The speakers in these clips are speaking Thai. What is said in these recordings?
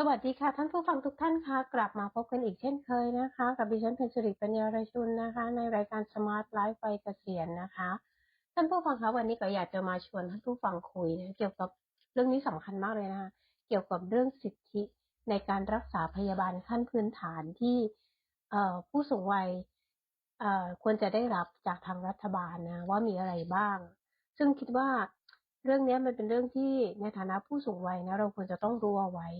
สวัสดีค่ะท่านผู้ฟังทุกท่านคะกลับมาพบกันอีกเช่นเคยนะคะ กับดิฉันเพญสุริปัญญารชุนนะคะ ในรายการ Smart Life ไปเกษียณนะคะ ท่านผู้ฟังคะวันนี้ก็อยากจะมาชวนท่านผู้ฟังคุยนะเกี่ยวกับเรื่องนี้สำคัญมากเลยนะคะเกี่ยวกับเรื่องสิทธิในการรักษาพยาบาลขั้นพื้นฐานที่ผู้สูงวัยควรจะได้รับจากทางรัฐบาลนะว่ามีอะไรบ้าง ซึ่งคิดว่าเรื่องนี้มันเป็นเรื่องที่ในฐานะผู้สูงวัยนะเราควรจะต้องรู้เอาไว้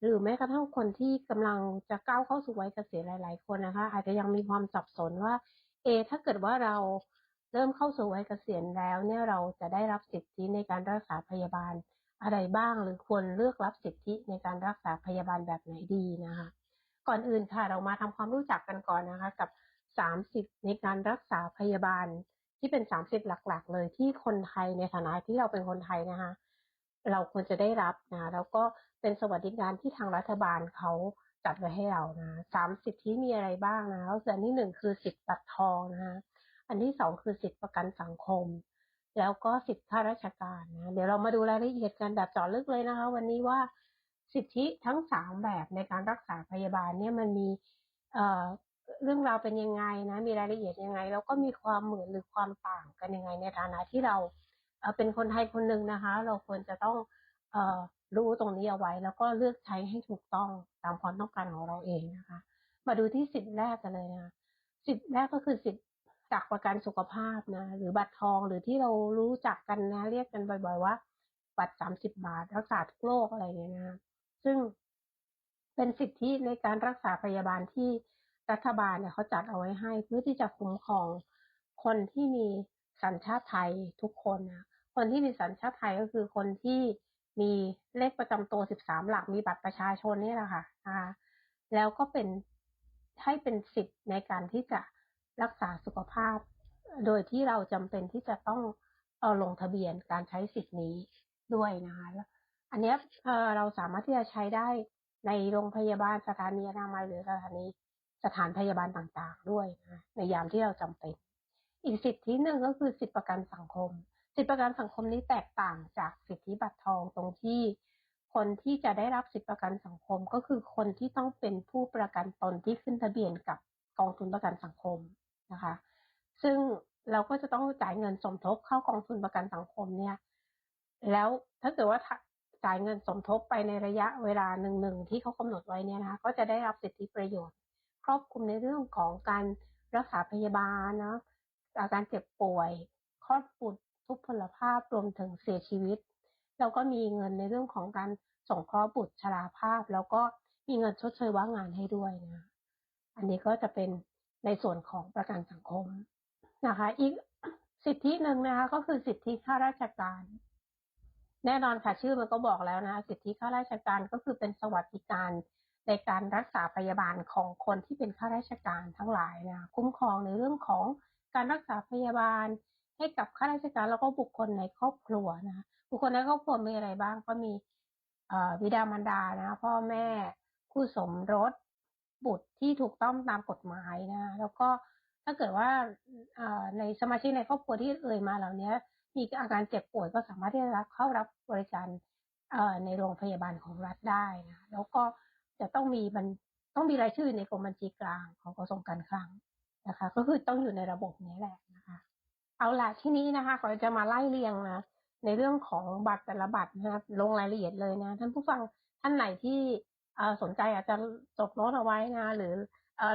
หรือแม้กระทั่งคนที่กำลังจะก้าวเข้าสู่วัยเกษียณหลาย ๆ คนนะคะ อาจจะยังมีความสับสนว่า เอ ถ้าเกิดว่าเราเริ่มเข้าสู่วัยเกษียณแล้วเนี่ยเราจะได้รับสิทธิในการรักษาพยาบาลอะไรบ้าง หรือควรเลือกรับสิทธิในการรักษาพยาบาลแบบไหนดีนะคะ ก่อนอื่นค่ะเรามาทำความรู้จักกันก่อนนะคะ กับสามสิทธิในการรักษาพยาบาลที่เป็นสามสิทธิหลัก ๆ เลยที่คนไทยในฐานะที่เราเป็นคนไทยนะคะ เราควรจะได้รับนะแล้วก็เป็นสวัสดิการที่ทางรัฐบาลเขาจัดไว้ให้เรานะสามสิทธิมีอะไรบ้างนะแล้วส่วนที่หนึ่งคือสิทธิบัตรทองนะคะอันที่สองคือสิทธิประกันสังคม แล้วก็สิทธิข้าราชการนะเดี๋ยวเรามาดูรายละเอียดกันแบบเจาะลึกเลยนะคะ วันนี้ว่าสิทธิทั้งสามแบบในการรักษาพยาบาลเนี่ยมันมีเอ่อเรื่องราวเป็นยังไงนะ มีรายละเอียดยังไง แล้วก็มีความเหมือนหรือความต่างกันยังไงในฐานะที่เรา เป็นคนไทยคนหนึ่งนะคะ เราควรจะต้องอรู้ตรงนี้เอาไว้ แล้วก็เลือกใช้ให้ถูกต้องตามความต้องการของเราเองนะคะ มาดูที่สิทธิแรกกันเลยนะสิทธิแรกก็คือสิทธิจากประกันสุขภาพนะ หรือบัตรทองหรือที่เรารู้จักกันนะเรียกกันบ่อย ๆ ว่า บัตรสามสิบบาท รักษาทุกโรคอะไรเนี่ยนะซึ่งเป็นสิทธิในการรักษาพยาบาลที่รัฐบาลเนี่ยเขาจัดเอาไว้ให้ เพื่อที่จะคุ้มครองคนที่มีสัญชาติไทยทุกคนนะ คนที่มีสัญชาติไทยก็คือคนที่มีเลขประจำตัว 13 หลัก มีบัตรประชาชนนี่แหละค่ะนะคะแล้วก็เป็นให้เป็นสิทธิ์ในการที่จะรักษาสุขภาพ โดยที่เราจำเป็นที่จะต้องเอาลงทะเบียนการใช้สิทธิ์นี้ด้วยนะคะ อันนี้เราสามารถที่จะใช้ได้ในโรงพยาบาลสถานีอนามัยหรือสถานีสถานพยาบาลต่างๆ ด้วยนะในยามที่เราจำเป็น อีกสิทธิหนึ่งก็คือสิทธิประกันสังคม สิทธิประกันสังคมนี้แตกต่างจากสิทธิบัตรทองตรงที่คนที่จะได้รับสิทธิประกันสังคมก็คือคนที่ต้องเป็นผู้ประกันตนที่ขึ้นทะเบียนกับกองทุนประกันสังคมนะคะ ซึ่งเราก็จะต้องจ่ายเงินสมทบเข้ากองทุนประกันสังคมเนี่ย แล้วถ้าเกิดว่าจ่ายเงินสมทบไปในระยะเวลาหนึ่งๆที่เขากำหนดไว้เนี่ยนะคะก็จะได้รับสิทธิประโยชน์ ครอบคลุมในเรื่องของการรักษาพยาบาลนะอาการเจ็บป่วยคลอดบุตร ทุพพลภาพรวมถึงเสียชีวิต แล้วก็มีเงินในเรื่องของการส่งเคราะห์บุตรชราภาพ แล้วก็มีเงินชดเชยว่างงานให้ด้วยนะอันนี้ก็จะเป็นในส่วนของประกันสังคมนะคะ อีกสิทธิหนึ่งนะคะ ก็คือสิทธิข้าราชการ แน่นอนค่ะชื่อมันก็บอกแล้วนะ สิทธิข้าราชการก็คือเป็นสวัสดิการในการรักษาพยาบาลของคนที่เป็นข้าราชการทั้งหลายนะคุ้มครองในเรื่องของการรักษาพยาบาล ให้กับข้าราชการแล้วก็บุคคลในครอบครัวนะบุคคลในครอบครัวมีอะไรบ้าง ก็มีวิดามารดานะ พ่อแม่คู่สมรสบุตรที่ถูกต้องตามกฎหมายนะ แล้วก็ถ้าเกิดว่าในสมาชิกในครอบครัวที่เอ่ยมาเหล่านี้มีอาการเจ็บป่วยก็สามารถที่จะรับเข้ารับบริการในโรงพยาบาลของรัฐได้นะแล้วก็จะต้องมีมันต้องมีรายชื่อในกรมบัญชีกลางของกระทรวงการคลังนะคะ ก็คือต้องอยู่ในระบบนี้แหละ เอาละที่นี้นะคะขอจะมาไล่เรียงนะในเรื่องของบัตรแต่ละบัตรนะครับลงรายละเอียดเลยนะท่านผู้ฟังท่านไหนที่สนใจอาจจะจดโน้ตเอาไว้นะหรือ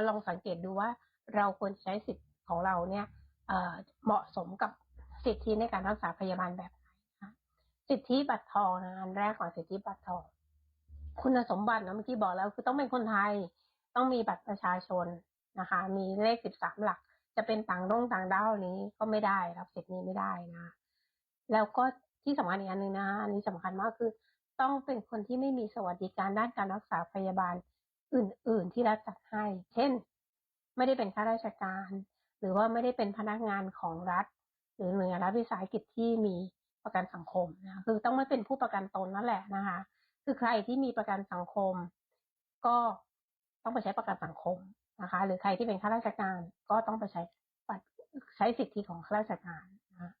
ลองสังเกตดูว่าเราควรใช้สิทธิ์ของเราเนี่ยเหมาะสมกับสิทธิในการรักษาพยาบาลแบบไหนนะสิทธิบัตรทองนะอันแรกก่อนสิทธิบัตรทอง คุณสมบัตินะเมื่อกี้บอกแล้วคือต้องเป็นคนไทย ต้องมีบัตรประชาชนนะคะ มีเลขสิบสามหลัก จะเป็นต่างดงต่างด้าวนี้ก็ไม่ได้รับสิทธิ์นี้ไม่ได้นะ แล้วก็ที่สำคัญอีกอันหนึ่งนะอันนี้สำคัญมากคือ ต้องเป็นคนที่ไม่มีสวัสดิการด้านการรักษาพยาบาลอื่น ๆ ที่รัฐจัดให้ เช่น ไม่ได้เป็นข้าราชการ หรือว่าไม่ได้เป็นพนักงานของรัฐ หรือหน่วยงานรัฐวิสาหกิจที่มีประกันสังคมนะคือต้องไม่เป็นผู้ประกันตนนั่นแหละนะคะ คือใครที่มีประกันสังคม ก็ต้องไปใช้ประกันสังคม นะคะ หรือใครที่เป็นข้าราชการก็ต้องไปใช้บัตรใช้สิทธิของข้าราชการนะ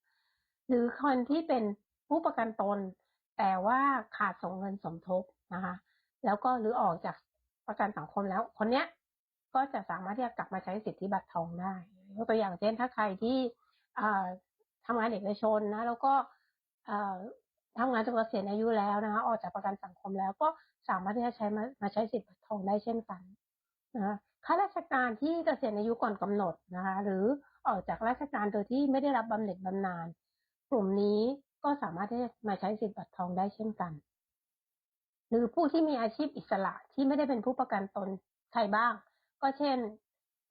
หรือคนที่เป็นผู้ประกันตน แต่ว่าขาดส่งเงินสมทบนะคะ แล้วก็หรือออกจากประกันสังคมแล้ว คนเนี้ยก็จะสามารถที่จะกลับมาใช้สิทธิบัตรทองได้ยกตัวอย่างเช่นถ้าใครที่ทำงานเอกชนนะ แล้วก็ทำงานจนเกษียณอายุแล้วนะคะ ออกจากประกันสังคมแล้วก็สามารถที่จะใช้มามาใช้สิทธิบัตรทองได้เช่นกันนะ ข้าราชการที่เกษียณอายุก่อนกำหนดนะคะ หรือออกจากราชการโดยที่ไม่ได้รับบำเหน็จบำนาญกลุ่มนี้ก็สามารถที่จะมาใช้สิทธิบัตรทองได้เช่นกัน หรือผู้ที่มีอาชีพอิสระที่ไม่ได้เป็นผู้ประกันตนใครบ้าง ก็เช่น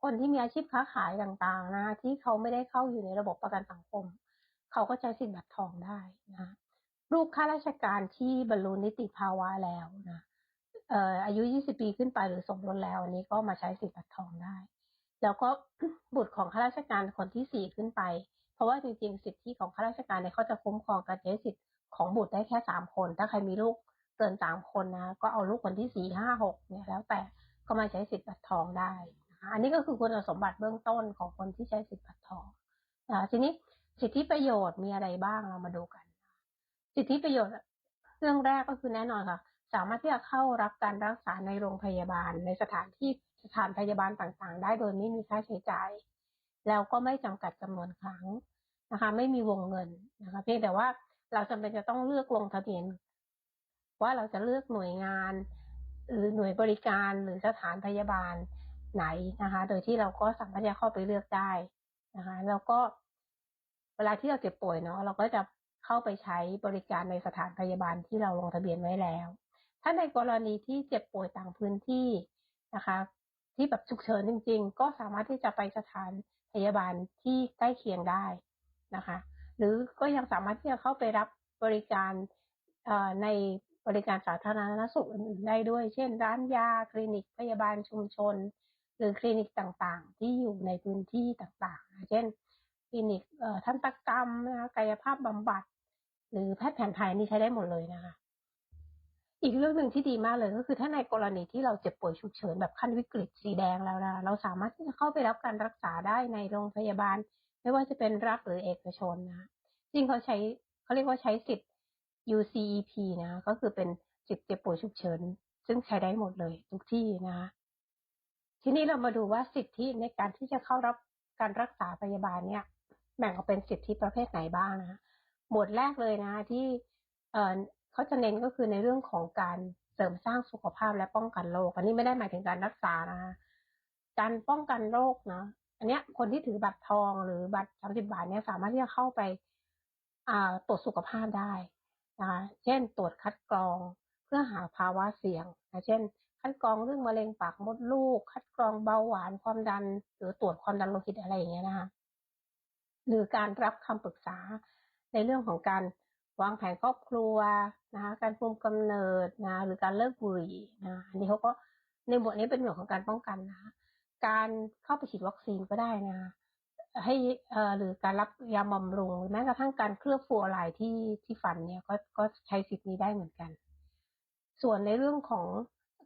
คนที่มีอาชีพค้าขายต่างๆนะที่เขาไม่ได้เข้าอยู่ในระบบประกันสังคม เขาก็ใช้สิทธิบัตรทองได้นะลูกข้าราชการที่บรรลุนิติภาวะแล้วนะ อ่ออายุ 20 ปีขึ้นไปหรือสมรสแล้วอันนี้ก็มาใช้สิทธิ์บัตรทองได้ แล้วก็บุตรของข้าราชการคนที่สี่ขึ้นไป เพราะว่าจริงๆ สิทธิของข้าราชการเนี่ยเขาจะคุ้มครองการใช้สิทธิของบุตรได้แค่สามคน ถ้าใครมีลูกเกินสามคนนะ ก็เอาลูกคนที่สี่ห้าหกเนี่ยแล้วแต่ก็มาใช้สิทธิ์บัตรทองได้นะคะอันนี้ก็คือคุณสมบัติเบื้องต้นของคนที่ใช้สิทธิ์บัตรทองนะทีนี้สิทธิประโยชน์มีอะไรบ้างเรามาดูกัน สิทธิประโยชน์เรื่องแรกก็คือแน่นอนค่ะ สามารถที่จะเข้ารับการรักษาในโรงพยาบาล ในสถานที่สถานพยาบาลต่างๆ ได้โดยไม่มีค่าใช้จ่าย แล้วก็ไม่จำกัดจำนวนครั้งนะคะ ไม่มีวงเงินนะคะ เพียงแต่ว่าเราจำเป็นจะต้องเลือกลงทะเบียน ว่าเราจะเลือกหน่วยงาน หรือหน่วยบริการหรือสถานพยาบาลไหนนะคะ โดยที่เราก็สามารถจะเข้าไปเลือกได้นะคะ แล้วก็เวลาที่เราเจ็บป่วยเนาะเราก็จะเข้าไปใช้บริการในสถานพยาบาลที่เราลงทะเบียนไว้แล้ว ถ้าในกรณีที่เจ็บป่วยต่างพื้นที่นะคะ ที่แบบฉุกเฉินจริง ๆ ก็สามารถที่จะไปสถานพยาบาลที่ใกล้เคียงได้นะคะ หรือก็ยังสามารถที่จะเข้าไปรับบริการในบริการสาธารณสุขอื่นๆได้ด้วย เช่น ร้านยา คลินิกพยาบาลชุมชน หรือคลินิกต่างๆ ที่อยู่ในพื้นที่ต่างๆ เช่น คลินิกทันตกรรมนะคะกายภาพบำบัด หรือแพทย์แผนไทยนี่ใช้ได้หมดเลยนะคะ อีกเรื่องหนึ่งที่ดีมากเลยก็คือถ้าในกรณีที่เราเจ็บป่วยฉุกเฉินแบบขั้นวิกฤตสีแดงแล้วนะเราสามารถที่จะเข้าไปรับการรักษาได้ในโรงพยาบาล ไม่ว่าจะเป็นรัฐหรือเอกชนนะจริงเขาใช้เขาเรียกว่าใช้สิทธิ์ UCEP นะก็คือเป็นสิทธิ์เจ็บป่วยฉุกเฉินซึ่งใช้ได้หมดเลยทุกที่นะทีนี้เรามาดูว่าสิทธิในการที่จะเข้ารับการรักษาพยาบาลเนี่ยแบ่งออกเป็นสิทธิประเภทไหนบ้างนะหมวดแรกเลยนะที่ เขาจะเน้นก็คือในเรื่องของการเสริมสร้างสุขภาพและป้องกันโรคอันนี้ไม่ได้หมายถึงการรักษานะคะการป้องกันโรคเนาะอันเนี้ยคนที่ถือบัตรทองหรือบัตรสามสิบบาทเนี่ยสามารถที่จะเข้าไปตรวจสุขภาพได้นะคะเช่น ตรวจคัดกรองเพื่อหาภาวะเสี่ยงนะเช่น คัดกรองเรื่องมะเร็งปากมดลูก คัดกรองเบาหวานความดัน หรือตรวจความดันโลหิตอะไรอย่างเงี้ยนะคะหรือการรับคำปรึกษาในเรื่องของการวางแผนครอบครัว นะคะการคุมกำเนิดนะหรือการเลิกบุหรี่นะอันนี้เขาก็ในบทนี้เป็นหน่วยของการป้องกันนะการเข้าไปฉีดวัคซีนก็ได้นะให้เอ่อหรือการรับยาบำรุงแม้กระทั่งการเคลือบฟูอไลน์ที่ที่ฟันเนี่ยก็ก็ใช้สิทธิ์นี้ได้เหมือนกัน ส่วนในเรื่องของ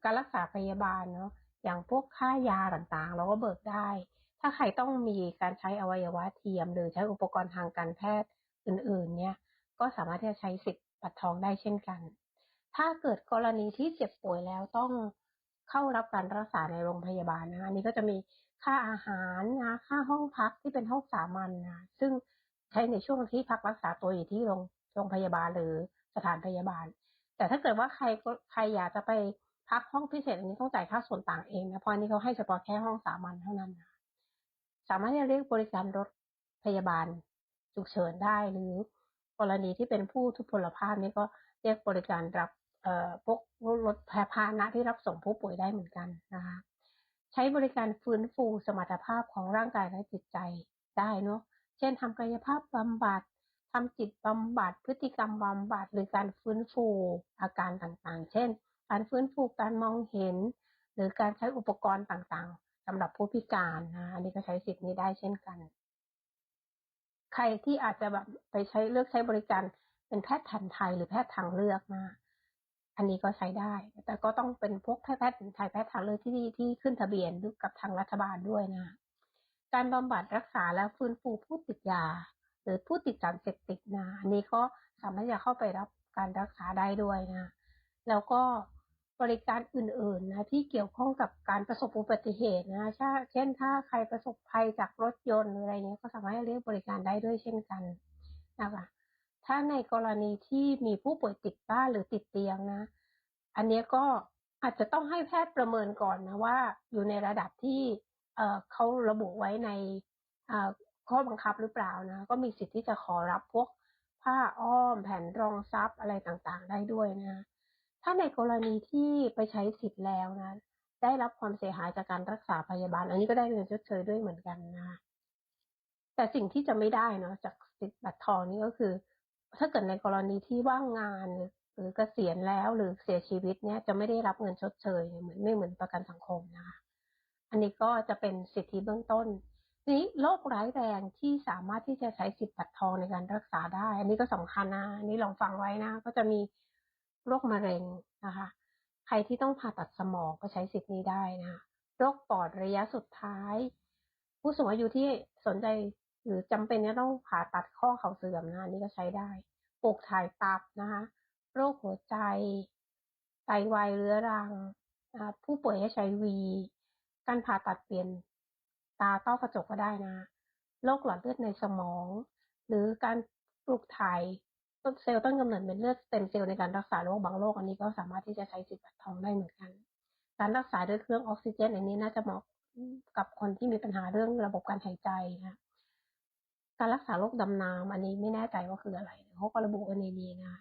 การรักษาพยาบาลเนาะอย่างพวกค่ายาต่างๆ เราก็เบิกได้ ถ้าใครต้องมีการใช้อวัยวะเทียม หรือใช้อุปกรณ์ทางการแพทย์อื่น ๆ เนี่ยก็สามารถที่จะใช้สิทธิ์ บัตรทองได้เช่นกัน ถ้าเกิดกรณีที่เจ็บป่วยแล้วต้องเข้ารับการรักษาในโรงพยาบาลนะอันนี้ก็จะมีค่าอาหารนะค่าห้องพักที่เป็นห้องสามัญนนะซึ่งใช้ในช่วงที่พักรักษาตัวอยู่ที่โรงโรงพยาบาลหรือสถานพยาบาล แต่ถ้าเกิดว่าใครใครอยากจะไปพักห้องพิเศษอันนี้ต้องจ่ายค่าส่วนต่างเองนะเพราะอันนี้เขาให้เฉพาะแค่ห้องสามัญเท่านั้นนะสามารถจะเรียกบริการรถพยาบาลฉุกเฉินได้หรือ กรณีที่เป็นผู้ทุพพลภาพนี่ก็เรียกบริการรับเอ่อพวกรถพาหนะที่รับส่งผู้ป่วยได้เหมือนกันนะคะ ใช้บริการฟื้นฟูสมรรถภาพของร่างกายและจิตใจได้เนาะเช่นทำกายภาพบำบัดทำจิตบำบัด พฤติกรรมบำบัด หรือการฟื้นฟูอาการต่างๆ เช่น การฟื้นฟูการมองเห็น หรือการใช้อุปกรณ์ต่างๆสำหรับผู้พิการนะอันนี้ก็ใช้สิทธิ์นี้ได้เช่นกัน ใครที่อาจจะแบบไปใช้เลือกใช้บริการเป็นแพทย์แผนไทยหรือแพทย์ทางเลือกมา อันนี้ก็ใช้ได้ แต่ก็ต้องเป็นพวกแพทย์แพทย์แผนไทยแพทย์ทางเลือกที่ที่ขึ้นทะเบียนกับทางรัฐบาลด้วยนะ การบำบัดรักษาและฟื้นฟูผู้ติดยา หรือผู้ติดสารเสพติดนะอันนี้ก็สามารถจะเข้าไปรับการรักษาได้ด้วยนะ แล้วก็ บริการอื่นๆนะที่เกี่ยวข้องกับการประสบอุบัติเหตุนะเช่นถ้าใครประสบภัยจากรถยนต์หรืออะไรเนี้ยก็สามารถเรียกบริการได้ด้วยเช่นกันนะคะถ้าในกรณีที่มีผู้ป่วยติดบ้านหรือติดเตียงนะ อันนี้ก็อาจจะต้องให้แพทย์ประเมินก่อนนะว่าอยู่ในระดับที่เเขาระบุไว้ในข้อบังคับหรือเปล่านะก็มีสิทธิ์ที่จะขอรับพวกผ้าอ้อมแผ่นรองซับอะไรต่างๆ ได้ด้วยนะ ถ้าในกรณีที่ไปใช้สิทธิ์แล้วนะ ได้รับความเสียหายจากการรักษาพยาบาล อันนี้ก็ได้เงินชดเชยด้วยเหมือนกันนะ แต่สิ่งที่จะไม่ได้เนาะจากสิทธิ์บัตรทองนี่ก็คือ ถ้าเกิดในกรณีที่ว่างงานหรือเกษียณแล้วหรือเสียชีวิตเนี่ยจะไม่ได้รับเงินชดเชยเหมือนไม่เหมือนประกันสังคมนะคะ อันนี้ก็จะเป็นสิทธิเบื้องต้นนี้โรคร้ายแรงที่สามารถที่จะใช้สิทธิ์บัตรทองในการรักษาได้ อันนี้ก็สำคัญนะนนี้ลองฟังไว้นะ ก็จะมี โรคมะเร็งนะคะ ใครที่ต้องผ่าตัดสมองก็ใช้สิทธิ์นี้ได้นะคะโรคปอดระยะสุดท้าย ผู้สูงอายุที่สนใจหรือจำเป็นจะต้องผ่าตัดข้อเข่าเสื่อมนะอันนี้ก็ใช้ได้ปลูกถ่ายตับนะคะ โรคหัวใจ ไตวายเรื้อรังนะะผู้ป่วย HIV การผ่าตัดเปลี่ยนตาต้อกระจกก็ได้นะ โรคหลอดเลือดในสมอง หรือการปลูกถ่าย เซลล์ต้นกำเนิดเป็นเลือดสเต็มเซลล์ในการรักษาโรคบางโรคอันนี้ก็สามารถที่จะใช้สิทธิ์บัตรทองได้เหมือนกัน การรักษาด้วยเครื่องออกซิเจน อันนี้น่าจะเหมาะกับคนที่มีปัญหาเรื่องระบบการหายใจนะการรักษาโรคดำน้ำอันนี้ไม่แน่ใจว่าคืออะไรเขาก็ระบุไว้ในนี้นะ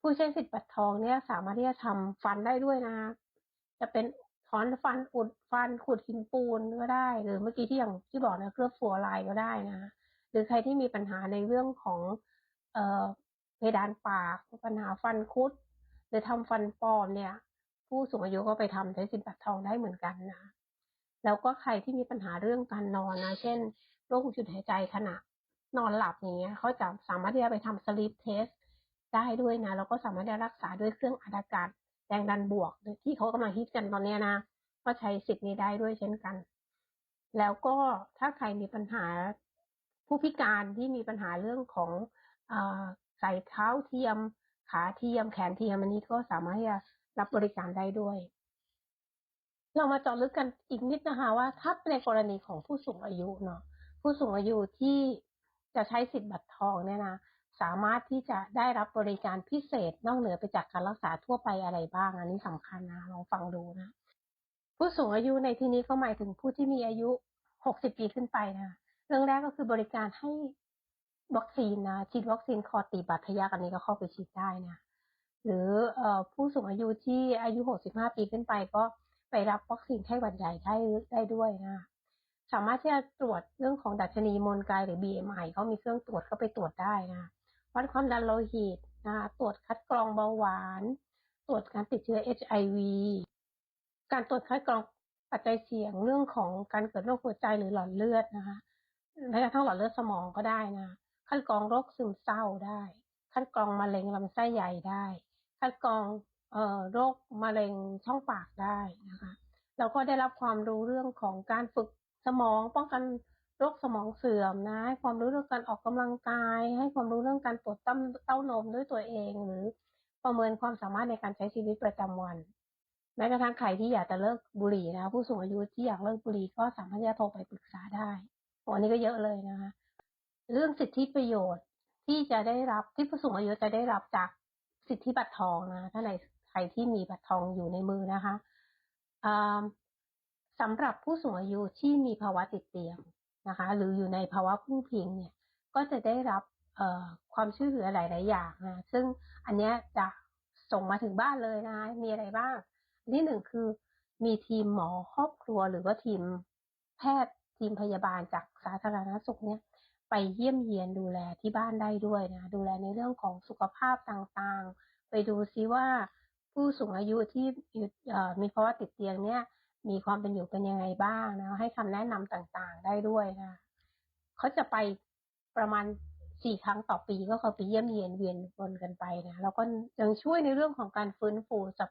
ผู้ใช้สิทธิ์บัตรทองเนี่ยสามารถที่จะทำฟันได้ด้วยนะ จะเป็นถอนฟันอุดฟันขุดหินปูนก็ได้ หรือเมื่อกี้ที่อย่างที่บอกนะเคลือบฟัวลายก็ได้นะ หรือใครที่มีปัญหาในเรื่องของเอ่อ เพดานปากปัญหาฟันคุด หรือทำฟันปลอมเนี่ย ผู้สูงอายุก็ไปทำใช้สิทธิ์บัตรทองได้เหมือนกันนะแล้วก็ใครที่มีปัญหาเรื่องการนอนนะเช่นโรคหยุดหายใจขณะนอนหลับอย่างเงี้ยเขาจะสามารถที่จะไปทำสลีปเทสได้ด้วยนะแล้วก็สามารถได้รักษาด้วยเครื่องอัดอากาศแรงดันบวก ที่เขากำลังฮิตกันตอนนี้นะก็ใช้สิทธิ์นี้ได้ด้วยเช่นกัน แล้วก็ถ้าใครมีปัญหาผู้พิการที่มีปัญหาเรื่องของอ ใส่เท้าเทียม ขาเทียม แขนเทียมอันนี้ก็สามารถที่จะรับบริการได้ด้วย เรามาเจาะลึกกันอีกนิดนะคะ ว่าถ้าในกรณีของผู้สูงอายุเนาะผู้สูงอายุที่จะใช้สิทธิ์บัตรทองเนี่ยนะสามารถที่จะได้รับบริการพิเศษนอกเหนือไปจากการรักษาทั่วไปอะไรบ้าง อันนี้สำคัญนะลองฟังดูนะผู้สูงอายุในที่นี้ก็หมายถึงผู้ที่มีอายุ 60 ปีขึ้นไปนะเรื่องแรกก็คือบริการให้ วัคซีนนะฉีดวัคซีนคอตีบาดทะยักอันนี้ก็เข้าไปฉีดได้นะหรืออผู้สูงอายุที่อายุ 65 ปีขึ้นไปก็ไปรับวัคซีนไข้หวัดใหญ่ได้ได้ด้วยนะสามารถที่จะตรวจเรื่องของดัชนีมวลกายหรือ BMI เขามีเครื่องตรวจเข้าไปตรวจได้นะวัดความดันโลหิตนะตรวจคัดกรองเบาหวาน ตรวจการติดเชื้อ HIV การตรวจคัดกรองปัจจัยเสี่ยงเรื่องของการเกิดโรคหัวใจหรือหลอดเลือดนะคะแม้กระทั่งหลอดเลือดสมองก็ได้นะ คัดกรองโรคซึมเศร้าได้ คัดกรองมะเร็งลำไส้ใหญ่ได้ คัดกรองเอ่อโรคมะเร็งช่องปากได้นะคะแล้วก็ได้รับความรู้เรื่องของการฝึกสมองป้องกันโรคสมองเสื่อมนะให้ความรู้เรื่องการออกกำลังกาย ให้ความรู้เรื่องการตรวจเต้าเต้านมด้วยตัวเอง หรือประเมินความสามารถในการใช้ชีวิตประจำวัน แม้กระทั่งใครที่อยากจะเลิกบุหรี่นะผู้สูงอายุที่อยากเลิกบุหรี่ก็สามารถที่จะโทรไปปรึกษาได้โอ้อันนี้ก็เยอะเลยนะคะ เรื่องสิทธิประโยชน์ที่จะได้รับที่ผู้สูงอายุจะได้รับจากสิทธิบัตรทองนะถ้าในใครที่มีบัตรทองอยู่ในมือนะคะสำหรับผู้สูงอายุที่มีภาวะติดเตียงนะคะ หรืออยู่ในภาวะพึ่งพิงเนี่ยก็จะได้รับความช่วยเหลือหลาย ๆ อย่างนะซึ่งอันนี้จะส่งมาถึงบ้านเลยนะ มีอะไรบ้างที่หนึ่งคือมีทีมหมอครอบครัวหรือว่าทีมแพทย์ทีมพยาบาลจากสาธารณสุขเนี่ย ไปเยี่ยมเยียนดูแลที่บ้านได้ด้วยนะ ดูแลในเรื่องของสุขภาพต่างๆ ไปดูซิว่าผู้สูงอายุที่มีภาวะติดเตียงเนี่ย มีความเป็นอยู่เป็นยังไงบ้างนะ ให้คำแนะนำต่างๆ ได้ด้วยนะเขาจะไปประมาณสี่ครั้งต่อปีก็เขาไปเยี่ยมเยียนเวียนวนกันไปนะแล้วก็ยังช่วยในเรื่องของการฟื้นฟูสับ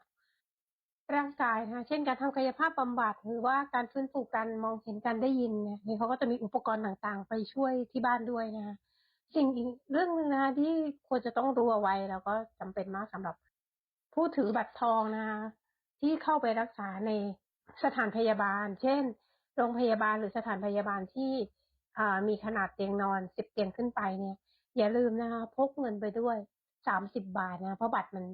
ร่างกายนะเช่นการทำกายภาพบำบัดหรือว่าการฟื้นฟูการมองเห็นการได้ยินเนี่ยเขาก็จะมีอุปกรณ์ต่างๆ ไปช่วยที่บ้านด้วยนะสิ่งอีกเรื่องหนึงนะที่ควรจะต้องรู้เอาไว้แล้วก็จำเป็นมากสำหรับ ผู้ถือบัตรทองนะคะที่เข้าไปรักษาในสถานพยาบาล เช่น โรงพยาบาลหรือสถานพยาบาลที่มีขนาดเตียงนอนสิบเตียงขึ้นไปเนี่ย อย่าลืมนะคะพกเงินไปด้วยสามสิบบาทนะเพราะบัตรมัน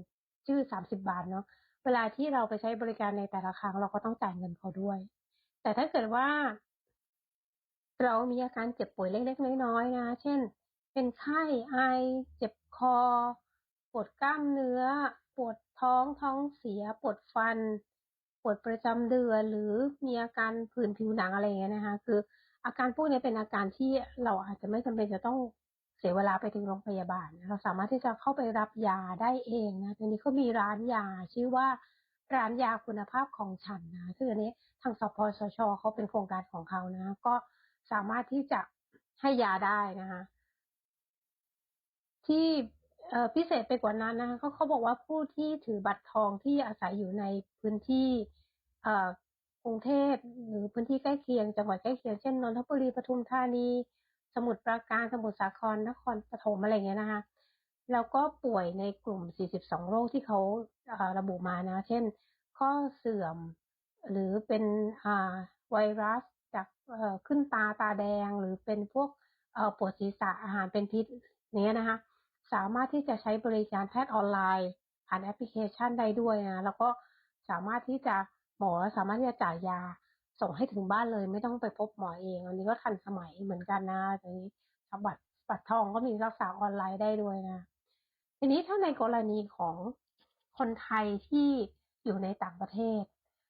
ชื่อสามสิบาทเนาะ เวลาที่เราไปใช้บริการในแต่ละครั้ง เราก็ต้องจ่ายเงินเขาด้วย แต่ถ้าเกิดว่า เรามีอาการเจ็บป่วยเล็กๆน้อยๆนะ เช่น เป็นไข้ไอ เจ็บคอ ปวดกล้ามเนื้อ ปวดท้องท้องเสีย ปวดฟัน ปวดประจำเดือน หรือมีอาการผื่นผิวหนังอะไรอย่างเงี้ยนะคะ คืออาการพวกนี้เป็นอาการที่เราอาจจะไม่จำเป็นจะต้อง เสียเวลาไปถึงโรงพยาบาลเราสามารถที่จะเข้าไปรับยาได้เองนะตรงนี้เขามีร้านยาชื่อว่าร้านยาคุณภาพของฉันนะคืออันนี้ทางสพสชเขาเป็นโครงการของเขานะ ก็สามารถที่จะให้ยาได้นะคะที่พิเศษไปกว่านั้นนะคะเขาเขาบอกว่าผู้ที่ถือบัตรทองที่อาศัยอยู่ในพื้นที่กรุงเทพหรือพื้นที่ใกล้เคียงจังหวัดใกล้เคียงเช่นนนทบุรีปทุมธานี สมุทรปราการสมุทรสาครนครปฐมอะไรเงี้ยนะคะ แล้วก็ป่วยในกลุ่ม 42 โรคที่เขาระบุมานะ เช่น ข้อเสื่อม หรือเป็นไวรัสจากขึ้นตาตาแดง หรือเป็นพวกปวดศีรษะอาหารเป็นพิษเนี้ยนะคะ สามารถที่จะใช้บริการแพทย์ออนไลน์ ผ่านแอปพลิเคชันได้ด้วยนะ แล้วก็สามารถที่จะหมอสามารถที่จะจ่ายยา ส่งให้ถึงบ้านเลยไม่ต้องไปพบหมอเองอันนี้ก็ทันสมัยเหมือนกันนะทีนี้บัตรบัตรทองก็มีรักษาออนไลน์ได้ด้วยนะ ทีนี้ถ้าในกรณีของคนไทยที่อยู่ในต่างประเทศ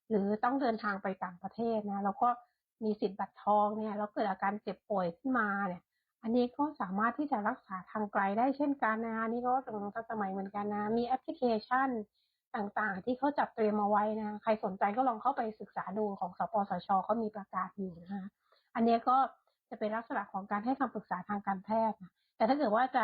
หรือต้องเดินทางไปต่างประเทศนะแล้วก็มีสิทธิ์บัตรทองเนี่ยแล้วเกิดอาการเจ็บป่วยขึ้นมาเนี่ย อันนี้ก็สามารถที่จะรักษาทางไกลได้เช่นกันนะนี่ก็ตรงทันสมัยเหมือนกันนะ มีแอปพลิเคชัน ต่างๆ ที่เขาจัดเตรียมมาไว้นะใครสนใจก็ลองเข้าไปศึกษาดูของสปสชเขามีประกาศอยู่นะคะอันนี้ก็จะเป็นลักษณะของการให้คำปรึกษาทางการแพทย์แต่ถ้าเกิดว่าจะ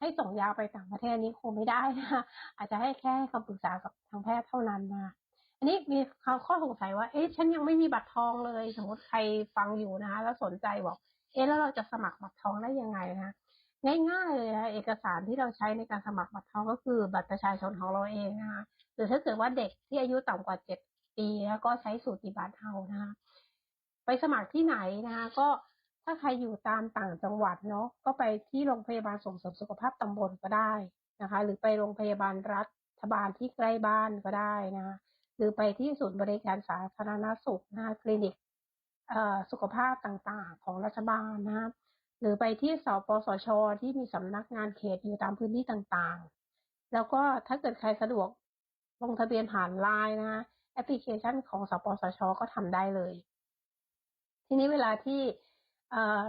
ให้ส่งยาไปต่างประเทศนี้คงไม่ได้นะอาจจะให้แค่คำปรึกษากับทางแพทย์เท่านั้นนะอันนี้มีข้อสงสัยว่า เอ๊ะฉันยังไม่มีบัตรทองเลย สมมติใครฟังอยู่นะคะแล้วสนใจบอก เอ๊ะแล้วเราจะสมัครบัตรทองได้ยังไงนะ ง่ายๆเลยนะเอกสารที่เราใช้ในการสมัครบัตรทองก็คือบัตรประชาชนของเราเองนะคะหรือถ้าเกิดว่าเด็กที่อายุต่ำกว่าเจ็ดปีแล้วก็ใช้สูติบัตรเอานะคะไปสมัครที่ไหนนะคะก็ถ้าใครอยู่ตามต่างจังหวัดเนาะก็ไปที่โรงพยาบาลส่งเสริมสุขภาพตำบลก็ได้นะคะ หรือไปโรงพยาบาลรัฐบาลที่ใกล้บ้านก็ได้นะคะหรือไปที่ศูนย์บริการสาธารณสุขนะคะคลินิกสุขภาพต่างๆ ของรัฐบาลนะคะ หรือไปที่สปสช ที่มีสำนักงานเขตอยู่ตามพื้นที่ต่างๆ แล้วก็ถ้าเกิดใครสะดวกลงทะเบียนผ่านไลน์นะแอปพลิเคชันของสปสช ก็ทำได้เลย ทีนี้เวลาที่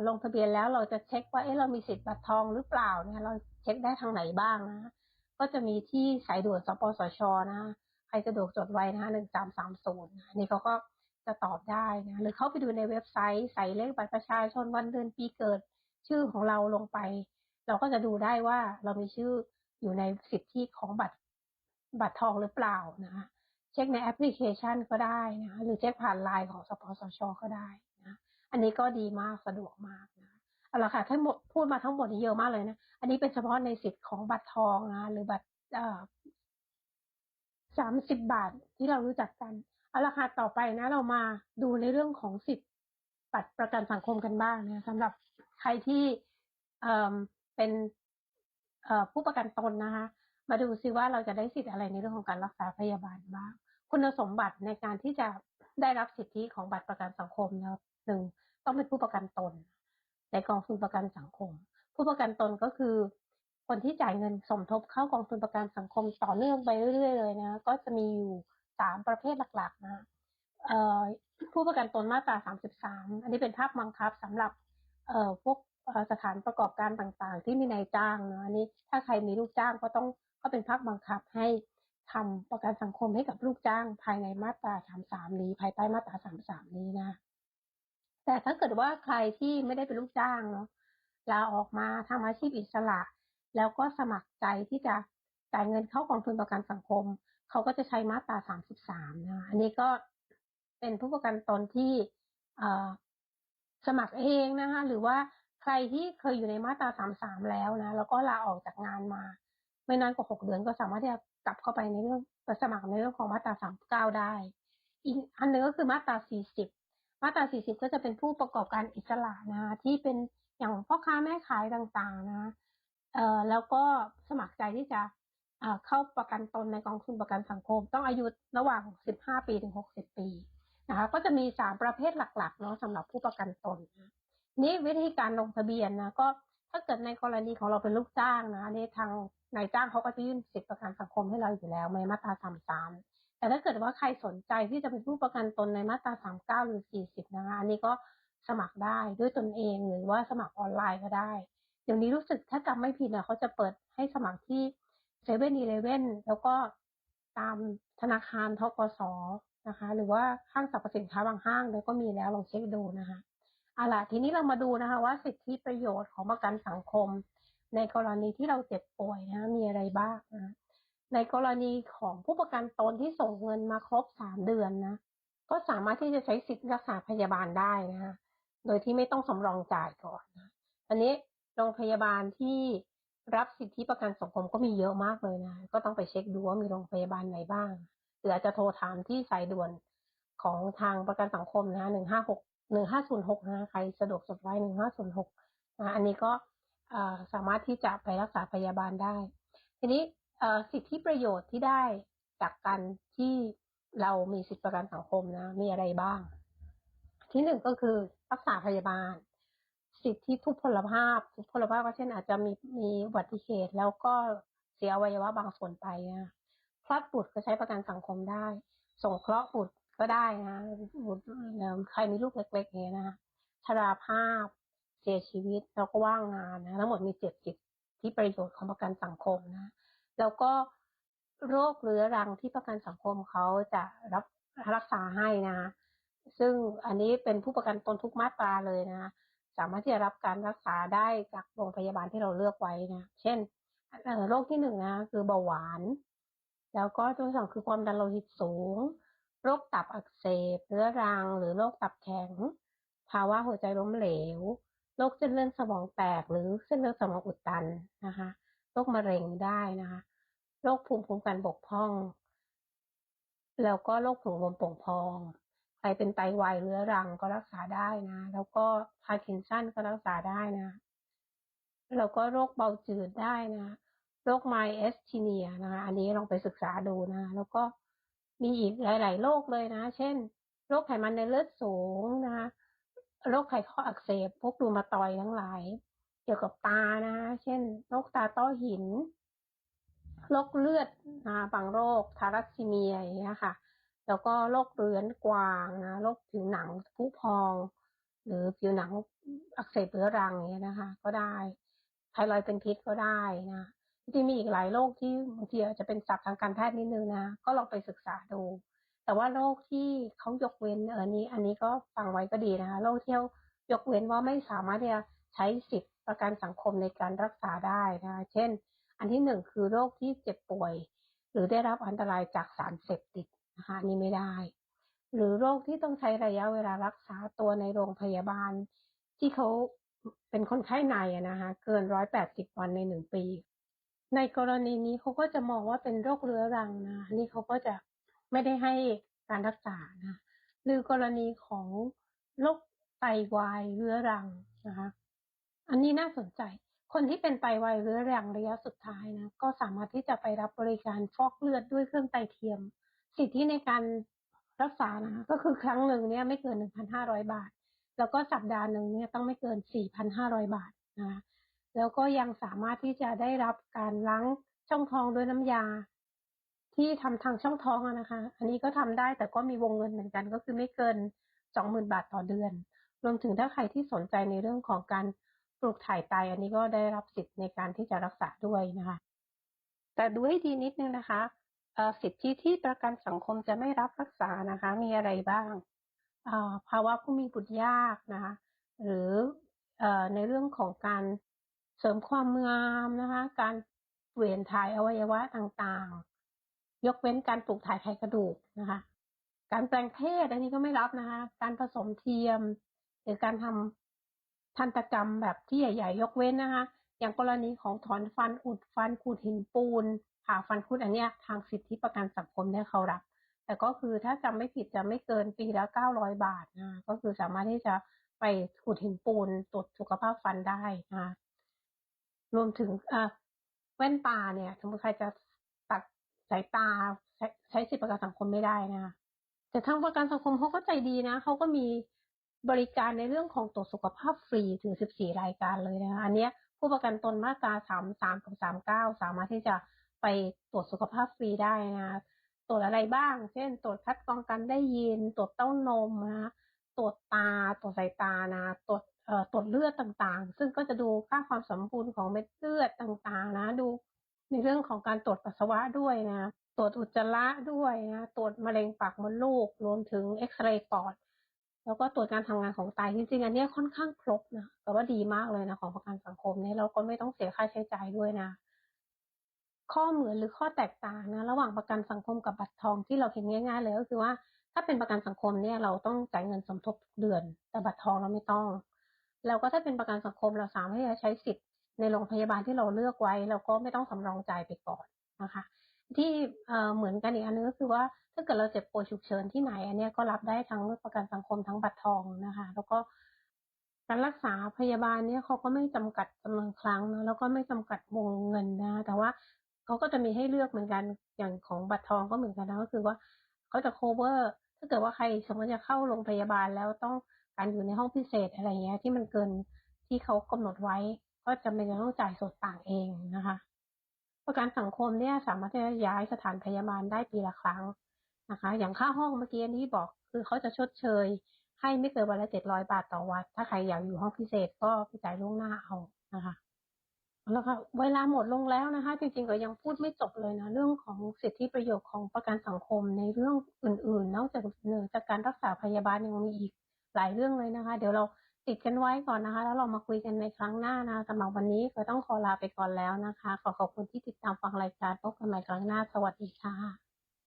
ลงทะเบียนแล้วเราจะเช็คว่าเอ๊ะเรามีสิทธิ์บัตรทองหรือเปล่าเนี่ยเราเช็คได้ทางไหนบ้างนะก็จะมีที่สายด่วนสปสชนะใครสะดวกจดไว้นะคะหนึ่งสามสามศูนย์นี่เขาก็จะตอบได้นะหรือเข้าไปดูในเว็บไซต์ใส่เลขบัตรประชาชนวันเดือนปีเกิด ชื่อของเราลงไป เราก็จะดูได้ว่าเรามีชื่ออยู่ในสิทธิของบัตรบัตรทองหรือเปล่านะคะเช็คในแอปพลิเคชันก็ได้นะหรือเช็คผ่านไลน์ของสปสชก็ได้นะอันนี้ก็ดีมากสะดวกมากนะเอาละค่ะทั้งหมดพูดมาทั้งหมดนี้เยอะมากเลยนะ อันนี้เป็นเฉพาะในสิทธิ์ของบัตรทองนะหรือบัตรสามสิบบาทที่เรารู้จักกันเอาละค่ะต่อไปนะ เรามาดูในเรื่องของสิทธิ์บัตรประกันสังคมกันบ้างนะสำหรับ ใครที่เเป็นผู้ประกันตนนะคะ มาดูซิว่าเราจะได้สิทธิ์อะไรในเรื่องของการรักษาพยาบาลบ้าง คุณสมบัติในการที่จะได้รับสิทธิของบัตรประกันสังคมนะหนึ่งต้องเป็นผู้ประกันตน ในกองทุนประกันสังคม ผู้ประกันตนก็คือ คนที่จ่ายเงินสมทบเข้ากองทุนประกันสังคมต่อเนื่องไปเรื่อยๆเลยนะก็จะมีอยู่สามประเภทหลักๆนะผู้ประกันตนมาตราสามสิบสามอันนี้เป็นภาคบังคับสำหรับ เออพวกสถานประกอบการต่างๆ ที่มีนายจ้างเนาะอันนี้ถ้าใครมีลูกจ้างก็ต้องก็เป็นภาคบังคับให้ทำประกันสังคมให้กับลูกจ้างภายในมาตราสามสามนี้ ภายใต้มาตราสามสามนี้นะ แต่ถ้าเกิดว่าใครที่ไม่ได้เป็นลูกจ้างเนาะลาออกมาทำอาชีพอิสระ แล้วก็สมัครใจที่จะจ่ายเงินเข้ากองทุนประกันสังคม เขาก็จะใช้มาตราสามสิบสามนะ อันนี้ก็เป็นผู้ประกันตนที่ สมัครเองนะคะ หรือว่าใครที่เคยอยู่ในมาตราสามสามแล้วนะ แล้วก็ลาออกจากงานมา ไม่นานกว่าหกเดือนก็สามารถที่จะกลับเข้าไปในเรื่องสมัครในเรื่องของมาตรา39ได้ อีกอันหนึ่งก็คือมาตรา40มาตรา40ก็จะเป็นผู้ประกอบการอิสระนะคะที่เป็นอย่างพ่อค้าแม่ขายต่างๆนะเอ่อแล้วก็สมัครใจที่จะเอ่อเข้าประกันตนในกองทุนประกันสังคม ต้องอายุระหว่าง 15 ปีถึง 60 ปี นะคะ ก็จะมี3ประเภทหลักๆเนาะสำหรับผู้ประกันตนนะนี่วิธีการลงทะเบียนนะก็ถ้าเกิดในกรณีของเราเป็นลูกจ้างนะในทางนายจ้างเขาก็จะยื่นสิทธิประกันสังคมให้เราอยู่แล้วในมาตรา33แต่ถ้าเกิดว่าใครสนใจที่จะเป็นผู้ประกันตนในมาตรา39หรือ40นะคะอันนี้ก็สมัครได้ด้วยตนเองหรือว่าสมัครออนไลน์ก็ได้ เดี๋ยวนี้รู้สึกถ้าจำไม่ผิดนี่ยเขาจะเปิดให้สมัครที่เซเว่นอีเลเว่นแล้วก็ตามธนาคารทกส นะคะ หรือว่าห้างสรรพสินค้าบางห้างแล้วก็มีแล้วลองเช็คดูนะคะเอาล่ะทีนี้เรามาดูนะคะ ว่าสิทธิประโยชน์ของประกันสังคม ในกรณีที่เราเจ็บป่วยนะมีอะไรบ้างนะในกรณีของผู้ประกันตนที่ส่งเงินมาครบสามเดือนนะก็สามารถที่จะใช้สิทธิรักษาพยาบาลได้นะคะโดยที่ไม่ต้องสำรองจ่ายก่อนนะอันนี้โรงพยาบาลที่รับสิทธิประกันสังคมก็มีเยอะมากเลยนะ ก็ต้องไปเช็คดูว่ามีโรงพยาบาลไหนบ้าง หรือจจะโทรถามที่สายด่วนของทางประกันสังคมนะหนึ่งห้าหกหนึ่งห้าศูนย์หกนะใครสะดวกจดไว้หนึ่งห้าศูนย์หกนะอันนี้ก็สามารถที่จะไปรักษาพยาบาลได้ ทีนี้สิทธิประโยชน์ที่ได้จากการที่เรามีสิทธิประกันสังคมนะ มีอะไรบ้าง ที่หนึ่งก็คือรักษาพยาบาล สิทธิทุพพลภาพ ทุพพลภาพก็เช่นอาจจะมีมีอุบัติเหตุแล้วก็เสียอวัยวะบางส่วนไปนะ คลอดบุตรก็ใช้ประกันสังคมได้ ส่งเคราะห์บุตรก็ได้นะบุตรใครมีลูกเล็กๆอย่างเงี้ยนะคะชราภาพ เสียชีวิตแล้วก็ว่างงานนะทั้งหมดมีเจ็ดสิทธิประโยชน์ของประกันสังคมนะ แล้วก็โรคเรื้อรังที่ประกันสังคมเขาจะรับรักษาให้นะ ซึ่งอันนี้เป็นผู้ประกันตนทุกมาตราเลยนะ สามารถที่จะรับการรักษาได้จากโรงพยาบาลที่เราเลือกไว้นะ เช่นโรคที่หนึ่งนะคือเบาหวาน แล้วก็ตัวที่สองคือความดันโลหิตสูง โรคตับอักเสบเรื้อรัง หรือโรคตับแข็ง ภาวะหัวใจล้มเหลว โรคเส้นเลือดสมองแตก หรือเส้นเลือดสมองอุดตันนะคะ โรคมะเร็งได้นะคะ โรคภูมิคุ้มกันบกพร่อง แล้วก็โรคถุงลมโป่งพอง ใครเป็นไตวายเรื้อรังก็รักษาได้นะ แล้วก็พาร์กินสันก็รักษาได้นะ แล้วก็โรคเบาจืดได้นะ โรคไมเอสทีเนียนะคะ อันนี้ลองไปศึกษาดูนะแล้วก็มีอีกหลาย ๆ โรคเลยนะ เช่น โรคไขมันในเลือดสูงนะคะโรคไขข้ออักเสบ พวกรูมาตอยทั้งหลาย เกี่ยวกับตานะ เช่น โรคตาต้อหิน โรคเลือดนะบางโรคทารัสซีเมียอย่างเงี้ยค่ะ แล้วก็โรคเรื้อนกวางนะโรคผิวหนังผุพอง หรือผิวหนังอักเสบเรื้อรังอย่างเงี้ยนะคะ ก็ได้ไทรอยด์เป็นพิษก็ได้นะ จริงมีอีกหลายโรคที่บางทีอาจจะเป็นศัพท์ทางการแพทย์นิดนึงนะ ก็ลองไปศึกษาดู แต่ว่าโรคที่เขายกเว้นเออนี้ อันนี้ก็ฟังไว้ก็ดีนะคะโรคที่ยกเว้นว่าไม่สามารถที่จะใช้สิทธิประกันสังคมในการรักษาได้นะคะเช่น อันที่หนึ่งคือโรคที่เจ็บป่วย หรือได้รับอันตรายจากสารเสพติดนะคะนี่ไม่ได้ หรือโรคที่ต้องใช้ระยะเวลารักษาตัวในโรงพยาบาล ที่เขาเป็นคนไข้ในนะคะเกินร้อยแปดสิบวันในหนึ่งปี ในกรณีนี้เขาก็จะมองว่าเป็นโรคเรื้อรังนะนี่เขาก็จะไม่ได้ให้การรักษานะหรือกรณีของโรคไตวายเรื้อรังนะคะอันนี้น่าสนใจ คนที่เป็นไตวายเรื้อรังระยะสุดท้ายนะก็สามารถที่จะไปรับบริการฟอกเลือดด้วยเครื่องไตเทียม สิทธิในการรักษานะก็คือครั้งหนึ่งเนี่ยไม่เกิน1,500บาท แล้วก็สัปดาห์หนึ่งเนี่ยต้องไม่เกิน4,500บาทนะ แล้วก็ยังสามารถที่จะได้รับการล้างช่องท้องด้วยน้ำยา ที่ทำทางช่องท้องนะคะ อันนี้ก็ทำได้แต่ก็มีวงเงินเหมือนกัน ก็คือไม่เกิน20,000บาทต่อเดือน รวมถึงถ้าใครที่สนใจในเรื่องของการปลูกถ่ายไตอันนี้ก็ได้รับสิทธิ์ในการที่จะรักษาด้วยนะคะ แต่ดูให้ดีนิดนึงนะคะสิทธิที่ประกันสังคมจะไม่รับรักษานะคะ มีอะไรบ้างภาวะผู้มีบุตรยากนะคะ หรือในเรื่องของการ เสริมความงามนะคะ การเปลี่ยนถ่ายอวัยวะต่างๆ ยกเว้นการปลูกถ่ายไขกระดูกนะคะ การแปลงเพศอันนี้ก็ไม่รับนะคะ การผสมเทียม หรือการทำทันตกรรมแบบที่ใหญ่ๆ ยกเว้นนะคะ อย่างกรณีของถอนฟันอุดฟันขูดหินปูนผ่าฟันคุดอันเนี้ยทางสิทธิประกันสังคมเนี่ยเขารับ แต่ก็คือถ้าจำไม่ผิดจะไม่เกินปีละเก้าร้อยบาทนะก็คือสามารถที่จะไปขูดหินปูนตรวจสุขภาพฟันได้นะ รวมถึงอ่าแว่นตาเนี่ยสมมติใครจะตัดสายตาใช้ใชสิทธิประกันสังคมไม่ได้นะคะแต่ทางประกันสังคมเขาก็ใจดีนะเขาก็มีบริการในเรื่องของตรวจสุขภาพฟรีถึง 14 รายการเลยนะคะอันเนี้ยผู้ประกันตนมาตรา 33 กับ 39 สามารถที่จะไปตรวจสุขภาพฟรีได้นะตรวจอะไรบ้าง เช่น ตรวจคัดกรองการได้ยิน ตรวจเต้านมนะตรวจตา ตรวจสายตานะ ตรวจ ตรวจเลือดต่างๆ ซึ่งก็จะดูค่าความสมบูรณ์ของเม็ดเลือดต่างๆ นะ ดูในเรื่องของการตรวจปัสสาวะด้วยนะ ตรวจอุจจาระด้วยนะ ตรวจมะเร็งปากมดลูก รวมถึงเอ็กซเรย์ปอด แล้วก็ตรวจการทำงานของไต จริงๆ อันนี้ค่อนข้างครบนะ แต่ว่าดีมากเลยนะของประกันสังคมเนี่ยเราก็ไม่ต้องเสียค่าใช้จ่ายด้วยนะ ข้อเหมือนหรือข้อแตกต่างนะ ระหว่างประกันสังคมกับบัตรทองที่เราเห็นง่ายๆเลยก็คือว่า ถ้าเป็นประกันสังคมเนี่ยเราต้องจ่ายเงินสมทบทุกเดือน แต่บัตรทองเราไม่ต้อง แล้วก็ถ้าเป็นประกันสังคมเราสามารถที่จะใช้สิทธิ์ในโรงพยาบาลที่เราเลือกไว้เราก็ไม่ต้องสำรองจ่ายไปก่อนนะคะ ที่เหมือนกันอีกอันนึงก็คือว่าถ้าเกิดเราเจ็บป่วยฉุกเฉินที่ไหน อันนี้ก็รับได้ทั้งประกันสังคมทั้งบัตรทองนะคะ แล้วก็การรักษาพยาบาลเนี่ยเขาก็ไม่จำกัดจำนวนครั้งนะแล้วก็ไม่จำกัดวงเงินนะ แต่ว่าเขาก็จะมีให้เลือกเหมือนกันอย่างของบัตรทองก็เหมือนกันนะก็คือว่าเขาจะ cover ถ้าเกิดว่าใครสมมติจะเข้าโรงพยาบาลแล้วต้อง การอยู่ในห้องพิเศษอะไรเงี้ย ที่มันเกินที่เขากำหนดไว้ ก็จะเป็นต้องจ่ายส่วนต่างเองนะคะ ประกันสังคมเนี่ยสามารถจะย้ายสถานพยาบาลได้ปีละครั้งนะคะ อย่างค่าห้องเมื่อกี้ที่บอกคือเขาจะชดเชย ให้ไม่เกินวันละเจ็ดร้อยบาทต่อวัน ถ้าใครอยากอยู่ห้องพิเศษก็ไปจ่ายล่วงหน้าเอานะคะแล้วก็เวลาหมดลงแล้วนะคะ จริงๆก็ยังพูดไม่จบเลยนะเรื่องของสิทธิประโยชน์ของประกันสังคมในเรื่องอื่นๆ นอกจากเหนือจากการรักษาพยาบาลยังมีอีก หลายเรื่องเลยนะคะ เดี๋ยวเราติดกันไว้ก่อนนะคะ แล้วเรามาคุยกันในครั้งหน้านะสำหรับวันนี้ก็ต้องขอลาไปก่อนแล้วนะคะ ขอขอบคุณที่ติดตามฟังรายการพบกันใหม่ครั้งหน้า สวัสดีค่ะ